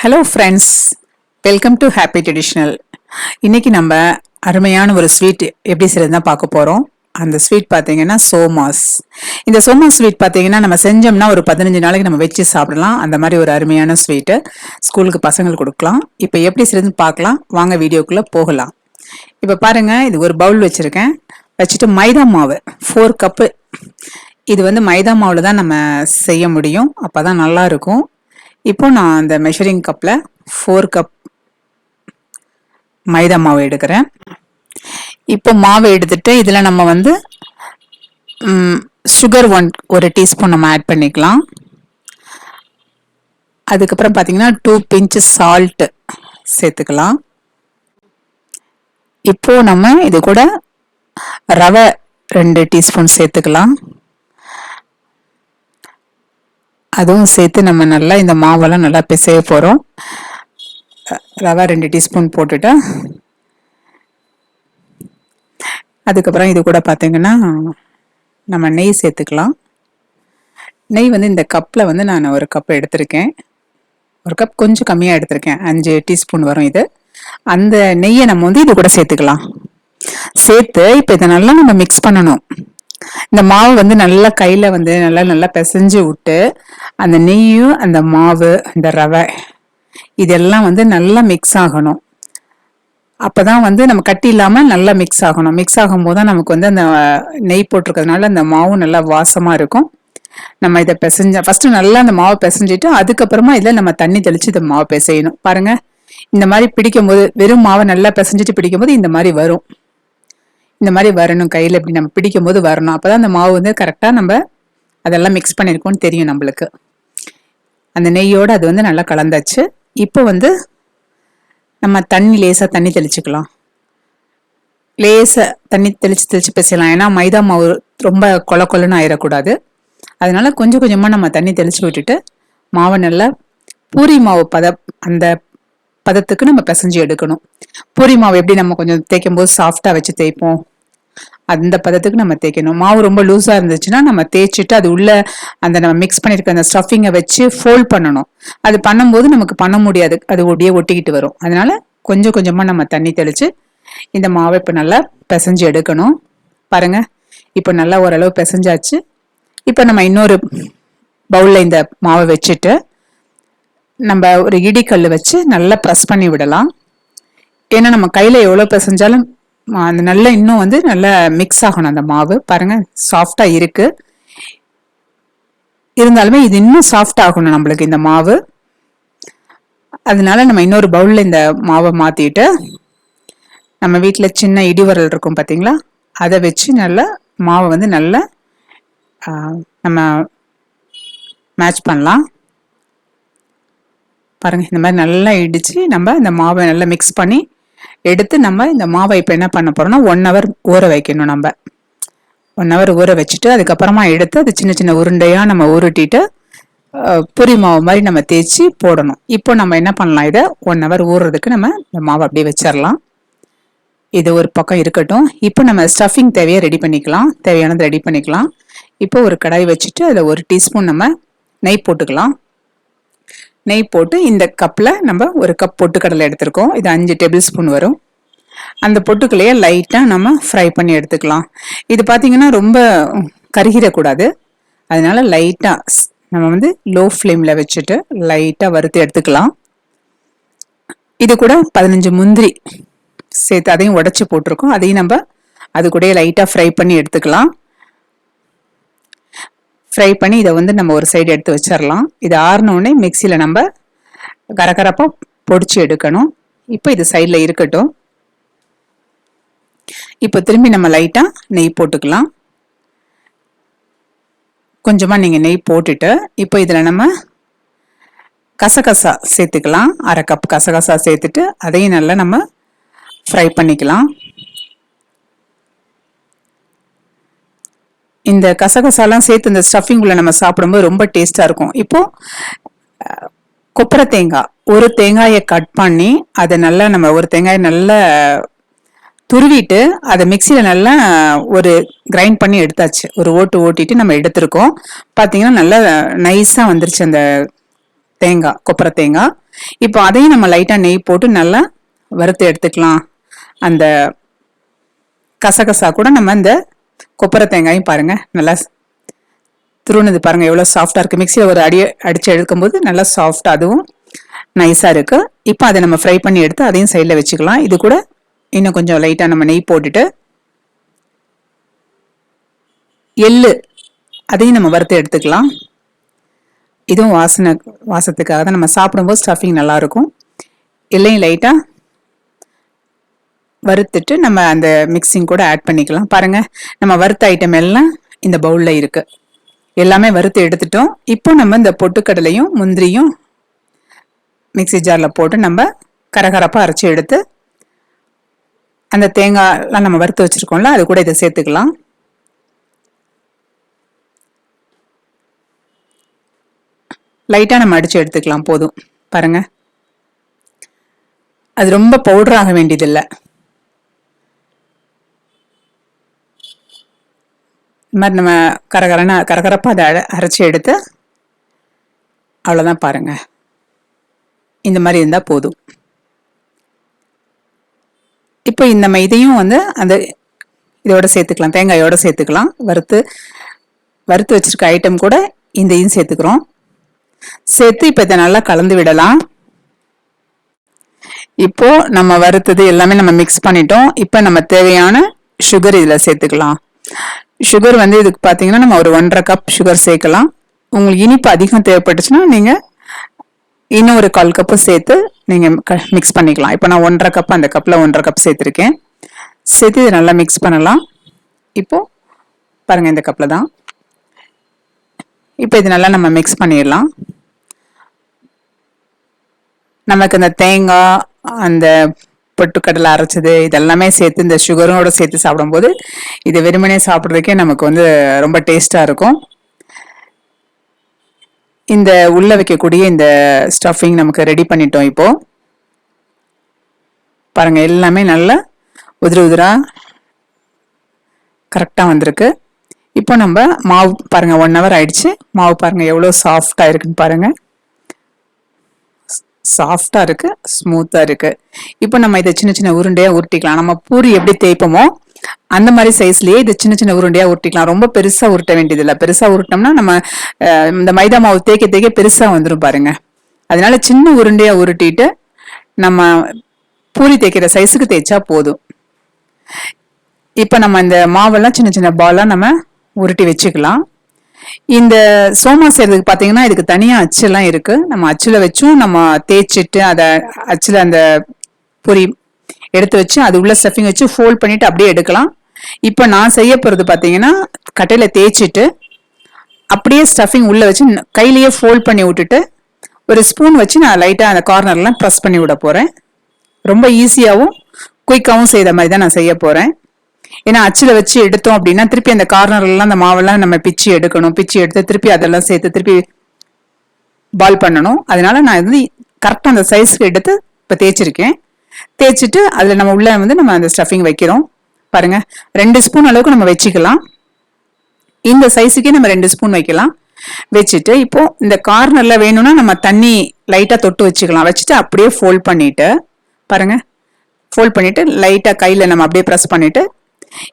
Hello friends welcome to happy traditional இன்னைக்கு நம்ம அருமையான ஒரு ஸ்வீட் எப்படி செய்யறதுனா பார்க்க போகிறோம் அந்த ஸ்வீட் பார்த்தீங்கன்னா சோமாஸ். இந்த சோமாஸ் ஸ்வீட் பார்த்தீங்கன்னா நம்ம செஞ்சோம்னா ஒரு பதினஞ்சு நாளைக்கு நம்ம வச்சு சாப்பிடலாம். அந்த மாதிரி ஒரு அருமையான ஸ்வீட்டு ஸ்கூலுக்கு பசங்களுக்கு கொடுக்கலாம். இப்போ எப்படி செய்யறதுன்னு பார்க்கலாம். வாங்க வீடியோக்குள்ளே போகலாம். இப்போ பாருங்கள் இது ஒரு பவுல் வச்சுருக்கேன். வச்சுட்டு மைதா மாவு ஃபோர் கப்பு இது வந்து மைதா மாவில் தான் நம்ம செய்ய முடியும். அப்போ தான் நல்லாயிருக்கும் இப்போ நான் அந்த மெஷரிங் கப்பில் ஃபோர் கப் மைதா மாவு எடுக்கிறேன். இப்போ மாவு எடுத்துட்டு இதில் நம்ம வந்து சுகர் ஒன் ஒரு டீஸ்பூன் நம்ம ஆட் பண்ணிக்கலாம். அதுக்கப்புறம் பார்த்தீங்கன்னா டூ பிஞ்சு சால்ட்டு சேர்த்துக்கலாம். இப்போ நம்ம இது கூட ரவை ரெண்டு டீஸ்பூன் சேர்த்துக்கலாம். அதுவும் சேர்த்து நம்ம நல்லா இந்த மாவெல்லாம் நல்லா பிசைய போகிறோம் ரவை ரெண்டு டீஸ்பூன் போட்டுட்டு. அதுக்கப்புறம் இது கூட பார்த்தீங்கன்னா நம்ம நெய் சேர்த்துக்கலாம். நெய் வந்து இந்த கப்பில் வந்து நான் ஒரு கப் எடுத்திருக்கேன். ஒரு கப் கொஞ்சம் கம்மியாக எடுத்திருக்கேன். அஞ்சு டீஸ்பூன் வரும் இது. அந்த நெய்யை நம்ம வந்து இது கூட சேர்த்துக்கலாம். சேர்த்து இப்போ இதை நல்லா நம்ம மிக்ஸ் பண்ணணும். இந்த மாவு வந்து நல்லா கையில் வந்து நல்லா நல்லா பிசைஞ்சு விட்டு அந்த நெய்யும் அந்த மாவு அந்த ரவை இதெல்லாம் வந்து நல்லா மிக்ஸ் ஆகணும். அப்பதான் வந்து நம்ம கட்டி இல்லாம நல்லா மிக்ஸ் ஆகணும். மிக்ஸ் ஆகும்போது தான் நமக்கு வந்து அந்த நெய் போட்டிருக்கிறதுனால அந்த மாவும் நல்லா வாசமா இருக்கும். நம்ம இதை பிசைஞ்ச ஃபஸ்ட்டு நல்லா அந்த மாவை பிசைஞ்சிட்டு அதுக்கப்புறமா இதில் நம்ம தண்ணி தெளிச்சு இந்த மாவை பிசையணும். பாருங்க இந்த மாதிரி பிடிக்கும் போது வெறும் மாவை நல்லா பிசைஞ்சிட்டு பிடிக்கும் போது இந்த மாதிரி வரும். இந்த மாதிரி வரணும் கையில் இப்படி நம்ம பிடிக்கும் போது வரணும். அப்போ தான் அந்த மாவு வந்து கரெக்டாக நம்ம அதெல்லாம் மிக்ஸ் பண்ணியிருக்கோம்னு தெரியும் நம்மளுக்கு. அந்த நெய்யோடு அது வந்து நல்லா கலந்தாச்சு. இப்போ வந்து நம்ம தண்ணி லேசாக தண்ணி தெளிச்சுக்கலாம். லேசாக தண்ணி தெளித்து தெளித்து பேசலாம். ஏன்னா மைதா மாவு ரொம்ப கொல கொலன்னு ஆயிடக்கூடாது அதனால கொஞ்சம் கொஞ்சமாக நம்ம தண்ணி தெளித்து விட்டுட்டு மாவை நல்லா பூரி மாவு பத அந்த பதத்துக்கு நம்ம பிசைஞ்சு எடுக்கணும். பூரி மாவு எப்படி நம்ம கொஞ்சம் தேய்க்கும் போது சாஃப்டாக வச்சு தேய்ப்போம். அந்த பதத்துக்கு நம்ம தேய்க்கணும். மாவு ரொம்ப லூஸாக இருந்துச்சுன்னா நம்ம தேய்ச்சிட்டு அது உள்ள அந்த நம்ம மிக்ஸ் பண்ணியிருக்க அந்த ஸ்டஃபிங்கை வச்சு ஃபோல்ட் பண்ணணும். அது பண்ணும்போது நமக்கு பண்ண முடியாது. அது ஒடியே ஒட்டிக்கிட்டு வரும். அதனால கொஞ்சம் கொஞ்சமாக நம்ம தண்ணி தெளித்து இந்த மாவை இப்போ நல்லா பிசைஞ்சு எடுக்கணும். பாருங்க. இப்போ நல்லா ஓரளவு பிசைஞ்சாச்சு. இப்போ நம்ம இன்னொரு பவுலில் இந்த மாவை வச்சுட்டு நம்ம ஒரு இடிக்கல் வச்சு நல்லா ப்ரெஸ் பண்ணி விடலாம். ஏன்னா நம்ம கையில் எவ்வளோ பிசைஞ்சாலும் அந்த நல்லா இன்னும் வந்து நல்லா மிக்ஸ் ஆகணும் அந்த மாவு. பாருங்கள் சாஃப்டாக இருக்குது இருந்தாலுமே இது இன்னும் சாஃப்ட் ஆகணும் நம்மளுக்கு இந்த மாவு. அதனால நம்ம இன்னொரு பவுலில் இந்த மாவை மாற்றிட்டு நம்ம வீட்டில் சின்ன இடிவரல் இருக்கும் பார்த்தீங்களா அதை வச்சு நல்லா மாவை வந்து நல்லா நம்ம மேட்ச் பண்ணலாம். பாருங்கள் இந்த மாதிரி நல்லா இடித்து நம்ம இந்த மாவை நல்லா மிக்ஸ் பண்ணி எடுத்து நம்ம இந்த மாவை இப்போ என்ன பண்ண போகிறோம்னா ஒன் ஹவர் ஊற வைக்கணும் நம்ம. ஒன் ஹவர் ஊற வச்சுட்டு அதுக்கப்புறமா எடுத்து அது சின்ன சின்ன உருண்டையாக நம்ம உருட்டிட்டு புரி மாவு மாதிரி நம்ம தேய்ச்சி போடணும். இப்போ நம்ம என்ன பண்ணலாம் இதை ஒன் ஹவர் ஊறுறதுக்கு நம்ம இந்த மாவை அப்படியே வச்சிடலாம் இது ஒரு பக்கம் இருக்கட்டும். இப்போ நம்ம ஸ்டஃபிங் தேவையை ரெடி பண்ணிக்கலாம். தேவையானதை ரெடி பண்ணிக்கலாம். இப்போ ஒரு கடாய் வச்சுட்டு அதில் ஒரு டீஸ்பூன் நம்ம நெய் போட்டுக்கலாம். நெய் போட்டு இந்த கப்பில் நம்ம ஒரு கப் பொட்டுக்கடலை எடுத்திருக்கோம். இது அஞ்சு டேபிள் ஸ்பூன் வரும். அந்த பொட்டுக்கலையை லைட்டாக நம்ம ஃப்ரை பண்ணி எடுத்துக்கலாம். இது பார்த்தீங்கன்னா ரொம்ப கருகிடக்கூடாது. அதனால லைட்டாக நம்ம வந்து லோ ஃப்ளேமில் வச்சுட்டு லைட்டாக வறுத்து எடுத்துக்கலாம். இது கூட பதினஞ்சு முந்திரி சேர்த்து அதையும் உடச்சி போட்டிருக்கோம். அதையும் நம்ம அது கூட லைட்டாக ஃப்ரை பண்ணி எடுத்துக்கலாம். ஃப்ரை பண்ணி இதை வந்து நம்ம ஒரு சைடு எடுத்து வச்சிடலாம் இது ஆறினோடனே மிக்சியில் நம்ம கரகரப்பாக பொடிச்சு எடுக்கணும். இப்போ இது சைடில் இருக்கட்டும். இப்போ திரும்பி நம்ம லைட்டாக நெய் போட்டுக்கலாம். கொஞ்சமாக நீங்கள் நெய் போட்டுட்டு இப்போ இதில் நம்ம கசகசா சேர்த்துக்கலாம். அரை கப் கசகசா சேர்த்துட்டு அதையும் நல்லா நம்ம ஃப்ரை பண்ணிக்கலாம். இந்த கசகசாலாம் சேர்த்து இந்த ஸ்டஃபிங்குள்ள நம்ம சாப்பிடும்போது ரொம்ப டேஸ்டாக இருக்கும். இப்போ கொப்பரை தேங்காய். ஒரு தேங்காயை கட் பண்ணி அதை நல்லா நம்ம ஒரு தேங்காயை நல்லா துருவிட்டு அதை மிக்சியில் நல்லா ஒரு கிரைண்ட் பண்ணி எடுத்தாச்சு. ஒரு ஓட்டு ஓட்டிட்டு நம்ம எடுத்திருக்கோம். பார்த்தீங்கன்னா நல்லா நைஸாக வந்துருச்சு அந்த தேங்காய் கொப்பரை தேங்காய். இப்போ அதையும் நம்ம லைட்டாக நெய் போட்டு நல்லா வறுத்து எடுத்துக்கலாம். அந்த கசகசா கூட நம்ம இந்த கொப்பரை தேங்காயும் பாருங்க நல்லா துருணுது பாருங்க எவ்வளோ சாஃப்டாக இருக்குது மிக்சியில் ஒரு அடி அடித்து எடுக்கும்போது நல்லா சாஃப்ட் அதுவும் நைஸாக இருக்கு. இப்போ அதை நம்ம ஃப்ரை பண்ணி எடுத்து அதையும் சைடில் வச்சுக்கலாம். இது கூட இன்னும் கொஞ்சம் லைட்டாக நம்ம நெய் போட்டுட்டு எள்ளு அதையும் நம்ம வறுத்து எடுத்துக்கலாம். இதுவும் வாசனை வாசத்துக்காக தான் நம்ம சாப்பிடும்போது ஸ்டஃபிங் நல்லாயிருக்கும் எல்லையும் லைட்டாக வறுத்துட்டு நம்ம அந்த மிக்சிங் கூட ஆட் பண்ணிக்கலாம். பாருங்க நம்ம வறுத்த ஐட்டம் எல்லாம் இந்த பவுலில் இருக்கு. எல்லாமே வறுத்து எடுத்துட்டோம். இப்போ நம்ம இந்த பொட்டுக்கடலையும் முந்திரியும் மிக்சி ஜாரில் போட்டு நம்ம கரகரப்பாக அரைச்சி எடுத்து அந்த தேங்காய்லாம் நம்ம வறுத்து வச்சுருக்கோம்ல அது கூட இதை சேர்த்துக்கலாம். லைட்டாக நம்ம அடித்து எடுத்துக்கலாம் போதும். பாருங்க. அது ரொம்ப பவுடர் ஆக வேண்டியதில்லை. இது மாதிரி நம்ம கரகரன்னு கரகரப்பாக அதை அரைச்சி எடுத்து அவ்வளோதான் பாருங்கள் இந்த மாதிரி இருந்தால் போதும். இப்போ இந்த நம்ம இதையும் வந்து அந்த இதோட சேர்த்துக்கலாம். தேங்காயோட சேர்த்துக்கலாம். வறுத்து வறுத்து வச்சிருக்க ஐட்டம் கூட இதையும் சேர்த்துக்கிறோம். சேர்த்து இப்போ இதை நல்லா கலந்து விடலாம். இப்போ நம்ம வறுத்தது எல்லாமே நம்ம மிக்ஸ் பண்ணிட்டோம். இப்போ நம்ம தேவையான சுகர் இதில் சேர்த்துக்கலாம். சுகர் வந்து இதுக்கு பார்த்தீங்கன்னா நம்ம ஒரு ஒன்றரை கப் சுகர் சேர்க்கலாம். உங்களுக்கு இனிப்பு அதிகம் தேவைப்பட்டுச்சுன்னா நீங்கள் இன்னும் ஒரு கால் கப்பு சேர்த்து நீங்கள் மிக்ஸ் பண்ணிக்கலாம். இப்போ நான் ஒன்றரை கப் அந்த கப்பில் ஒன்றரை கப் சேர்த்துருக்கேன். சேர்த்து இதை நல்லா மிக்ஸ் பண்ணலாம். இப்போது பாருங்கள் இந்த கப்பில் தான். இப்போ இது நல்லா நம்ம மிக்ஸ் பண்ணிடலாம். நமக்கு இந்த தேங்காய் அந்த பொட்டுக்கடலை அரைச்சது இதெல்லாமே சேர்த்து இந்த சுகரோட சேர்த்து சாப்பிடும்போது இது வெறுமனே சாப்பிட்றதுக்கே நமக்கு வந்து ரொம்ப டேஸ்டாக இருக்கும். இந்த உள்ள வைக்கக்கூடிய இந்த ஸ்டஃபிங் நமக்கு ரெடி பண்ணிட்டோம் இப்போ. பாருங்க எல்லாமே நல்லா உதிர உதிரா கரெக்டாக வந்திருக்கு. இப்போ நம்ம மாவு பாருங்க ஒன் ஹவர் ஆயிடுச்சு. மாவு பாருங்க எவ்வளோ சாஃப்டாக இருக்குன்னு பாருங்க. சாஃப்டாக இருக்கு ஸ்மூத்தாக இருக்கு. இப்போ நம்ம இதை சின்ன சின்ன உருண்டையாக உருட்டிக்கலாம். நம்ம பூரி எப்படி தேய்ப்போமோ அந்த மாதிரி சைஸ்லயே இது சின்ன சின்ன உருண்டையா உருட்டிக்கலாம். ரொம்ப பெருசா உருட்ட வேண்டியது இல்லை பெருசா உருட்டோம்னா நம்ம இந்த மைதா மாவு தேய்க்க தேய்க்க பெருசா வந்துடும் பாருங்க. அதனால சின்ன உருண்டையா உருட்டிட்டு நம்ம பூரி தேய்க்கிற சைஸுக்கு தேய்ச்சா போதும். இப்போ நம்ம இந்த மாவெல்லாம் சின்ன சின்ன பாலாக நம்ம உருட்டி வச்சுக்கலாம். இந்த சோமா செய்யறதுக்கு பார்த்தீங்கன்னா இதுக்கு தனியாக அச்செல்லாம் இருக்கு. நம்ம அச்சில் வச்சும் நம்ம தேய்ச்சிட்டு அதை அச்சில் அந்த பொரி எடுத்து வச்சு அது உள்ள ஸ்டஃபிங் வச்சு ஃபோல்ட் பண்ணிட்டு அப்படியே எடுக்கலாம். இப்போ நான் செய்ய போகிறது பார்த்தீங்கன்னா கட்டையில் தேய்ச்சிட்டு அப்படியே ஸ்டஃபிங் உள்ளே வச்சு கையிலேயே ஃபோல்ட் பண்ணி விட்டுட்டு ஒரு ஸ்பூன் வச்சு நான் லைட்டாக அந்த கார்னர்லாம் ப்ரெஸ் பண்ணி விட போகிறேன் ரொம்ப ஈஸியாகவும் குயிக்காகவும் செய்த மாதிரி தான் நான் செய்ய போகிறேன் ஏன்னா அச்சில் வச்சு எடுத்தோம் அப்படின்னா திருப்பி அந்த கார்னர்லாம் அந்த மாவெல்லாம் நம்ம பிச்சு எடுக்கணும். பிச்சு எடுத்து திருப்பி அதெல்லாம் சேர்த்து திருப்பி பால் பண்ணணும். அதனால நான் வந்து கரெக்டாக அந்த சைஸ்க்கு எடுத்து இப்போ தேய்ச்சிருக்கேன். தேய்ச்சிட்டு அதில் நம்ம உள்ள வந்து நம்ம அந்த ஸ்டஃபிங் வைக்கிறோம். பாருங்க. ரெண்டு ஸ்பூன் அளவுக்கு நம்ம வச்சுக்கலாம். இந்த சைஸுக்கே நம்ம ரெண்டு ஸ்பூன் வைக்கலாம். வச்சுட்டு இப்போ இந்த கார்னர்ல வேணும்னா நம்ம தண்ணி லைட்டாக தொட்டு வச்சுக்கலாம். வச்சுட்டு அப்படியே ஃபோல்ட் பண்ணிட்டு பாருங்க. ஃபோல்ட் பண்ணிட்டு லைட்டாக கையில் நம்ம அப்படியே ப்ரெஸ் பண்ணிட்டு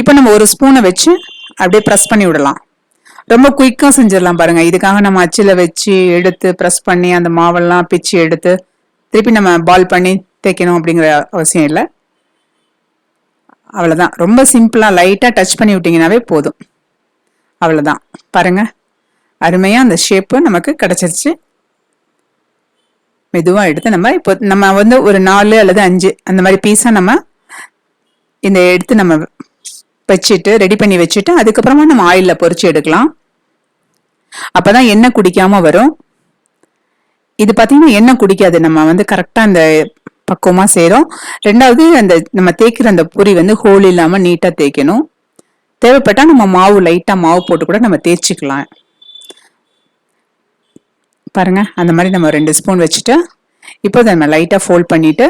இப்போ நம்ம ஒரு ஸ்பூனை வச்சு அப்படியே ப்ரெஸ் பண்ணி விடலாம். ரொம்ப குயிக்காக செஞ்சிடலாம் பாருங்க. இதுக்காக நம்ம அச்சில் வச்சு எடுத்து ப்ரெஸ் பண்ணி அந்த மாவெல்லாம் பிச்சு எடுத்து திருப்பி நம்ம பால் பண்ணி தேய்க்கணும் அப்படிங்கிற அவசியம் இல்லை. அவ்வளோதான் ரொம்ப சிம்பிளாக லைட்டாக டச் பண்ணி விட்டிங்கனாவே போதும். அவ்வளோதான் பாருங்க. அருமையாக அந்த ஷேப்பு நமக்கு கிடச்சிருச்சு. மெதுவாக எடுத்து நம்ம இப்போ நம்ம வந்து ஒரு நாலு அல்லது அஞ்சு அந்த மாதிரி பீஸாக நம்ம இந்த எடுத்து நம்ம வச்சுட்டு ரெடி பண்ணி வச்சுட்டு அதுக்கப்புறமா நம்ம ஆயிலில் பொறிச்சு எடுக்கலாம். அப்போதான் எண்ணெய் குடிக்காம வரும். இது பார்த்தீங்கன்னா எண்ணெய் குடிக்காது. நம்ம வந்து கரெக்டாக அந்த பக்குவமாக செய்கிறோம் ரெண்டாவது அந்த நம்ம தேய்க்கிற அந்த பொரி வந்து ஹோல் இல்லாமல் நீட்டாக தேய்க்கணும். தேவைப்பட்டால் நம்ம மாவு லைட்டாக மாவு போட்டு கூட நம்ம தேய்ச்சிக்கலாம். பாருங்க அந்த மாதிரி நம்ம ரெண்டு ஸ்பூன் வச்சுட்டு இப்போ நம்ம லைட்டாக ஃபோல்ட் பண்ணிவிட்டு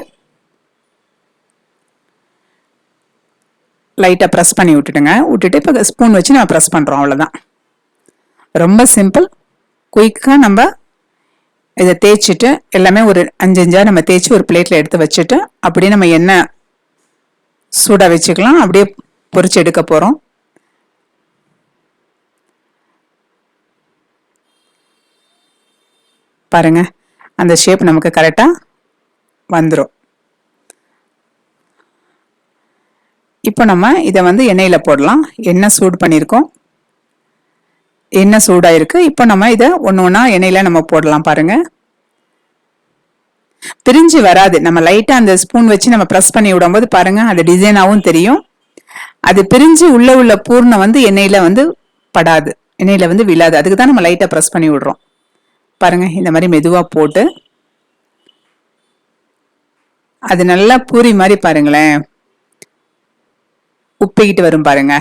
லைட்டாக ப்ரெஸ் பண்ணி விட்டுட்டுங்க விட்டுட்டு இப்போ ஸ்பூன் வச்சு நம்ம ப்ரெஸ் பண்ணுறோம் அவ்வளோதான் ரொம்ப சிம்பிள் குயிக்காக நம்ம இதை தேய்ச்சிட்டு எல்லாமே ஒரு அஞ்சு அஞ்சா நம்ம தேய்ச்சி ஒரு பிளேட்டில் எடுத்து வச்சுட்டு அப்படியே நம்ம எண்ணெய் சூடாக வச்சுக்கலாம். அப்படியே பொறிச்சு எடுக்க போகிறோம் பாருங்க அந்த ஷேப் நமக்கு கரெக்டாக வந்துடும் இப்போ நம்ம இதை வந்து எண்ணெயில் போடலாம். எண்ணெய் சூடு பண்ணியிருக்கோம். எண்ணெய் சூடாகிருக்கு இப்போ நம்ம இதை ஒன்று ஒன்றா எண்ணெயில் நம்ம போடலாம் பாருங்கள் பிரிஞ்சு வராது. நம்ம லைட்டாக அந்த ஸ்பூன் வச்சு நம்ம ப்ரெஸ் பண்ணி விடும்போது பாருங்கள் அது டிசைனாகவும் தெரியும். அது பிரிஞ்சு உள்ளே உள்ள பூர்ணம் வந்து எண்ணெயில் வந்து படாது. எண்ணெயில் வந்து விழாது. அதுக்கு தான் நம்ம லைட்டாக ப்ரெஸ் பண்ணி விடுறோம். பாருங்கள் இந்த மாதிரி மெதுவாக போட்டு. அது நல்லா பூரி மாதிரி பாருங்களேன். உப்பிக்கிட்டு வரும் பாருங்க.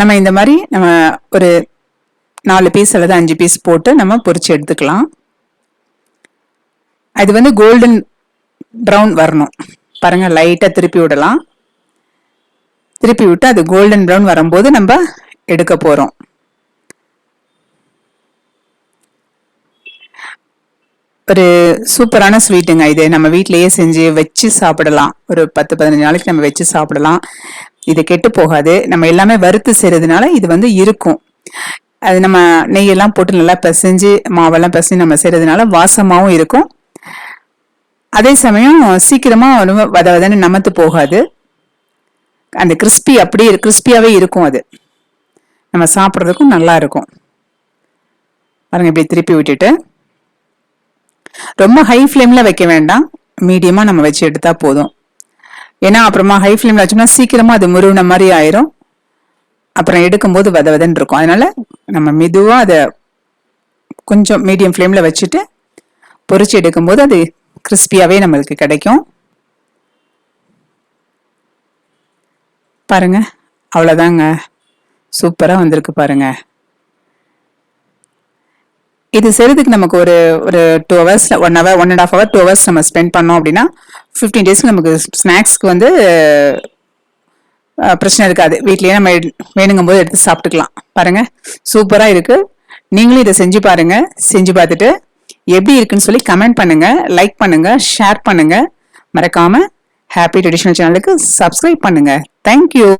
நம்ம இந்த மாதிரி நம்ம ஒரு நாலு பீஸ் அல்லது அஞ்சு பீஸ் போட்டு நம்ம பொறிச்சு எடுத்துக்கலாம். அது வந்து கோல்டன் ப்ரௌன் வரணும். பாருங்க லைட்டாக திருப்பி விடலாம். திருப்பி விட்டு அது கோல்டன் ப்ரௌன் வரும்போது நம்ம எடுக்க போகிறோம் ஒரு சூப்பரான ஸ்வீட்டுங்க இது. நம்ம வீட்லயே செஞ்சு வச்சு சாப்பிடலாம். ஒரு பத்து பதினஞ்சு நாளைக்கு நம்ம வச்சு சாப்பிடலாம். இது கெட்டு போகாது. நம்ம எல்லாமே வறுத்து செய்யறதுனால இது வந்து இருக்கும். அது நம்ம நெய்யெல்லாம் போட்டு நல்லா பிசைஞ்சு மாவெல்லாம் பிசைஞ்சு நம்ம செய்யறதுனால வாசமாகவும் இருக்கும். அதே சமயம் சீக்கிரமாக ரொம்ப வத நமத்து போகாது. அந்த கிறிஸ்பி அப்படியே கிறிஸ்பியாகவே இருக்கும் அது. நம்ம சாப்பிட்றதுக்கும் நல்லா இருக்கும். பாருங்க இப்படி திருப்பி விட்டுட்டு. ரொம்ப ஹை ஃப்ளேம்ல வைக்க வேண்டாம். மீடியமா நம்ம வச்சு எடுத்தா போதும். ஏன்னா அப்புறமா ஹை ஃப்ளேமில் வச்சோம்னா சீக்கிரமா அது முருகின மாதிரி ஆயிரும். அப்புறம் எடுக்கும்போது வத வதன்னு இருக்கும். அதனால நம்ம மெதுவா அதை கொஞ்சம் மீடியம் ஃப்ளேம்ல வச்சுட்டு பொரிச்சு எடுக்கும்போது அது கிறிஸ்பியாகவே நம்மளுக்கு கிடைக்கும். பாருங்க. அவ்வளோதாங்க சூப்பராக வந்திருக்கு பாருங்க. இது செய்யறதுக்கு நமக்கு ஒரு ஒரு two hours one hour one and half hour two hours நம்ம ஸ்பெண்ட் பண்ணோம் அப்படின்னா ஃபிஃப்டீன் டேஸ்க்கு நமக்கு ஸ்நாக்ஸ்க்கு வந்து பிரச்சனை இருக்காது. வீட்லயே நம்ம வேணுங்கும் போது எடுத்து சாப்பிட்டுக்கலாம். பாருங்க. சூப்பரா இருக்கு. நீங்களும் இதை செஞ்சு பாருங்க. செஞ்சு பார்த்துட்டு எப்படி இருக்குன்னு சொல்லி கமெண்ட் பண்ணுங்க. லைக் பண்ணுங்க. ஷேர் பண்ணுங்க. மறக்காம ஹாப்பி ட்ரெடிஷனல் சேனலுக்கு சப்ஸ்கிரைப் பண்ணுங்க. Thank you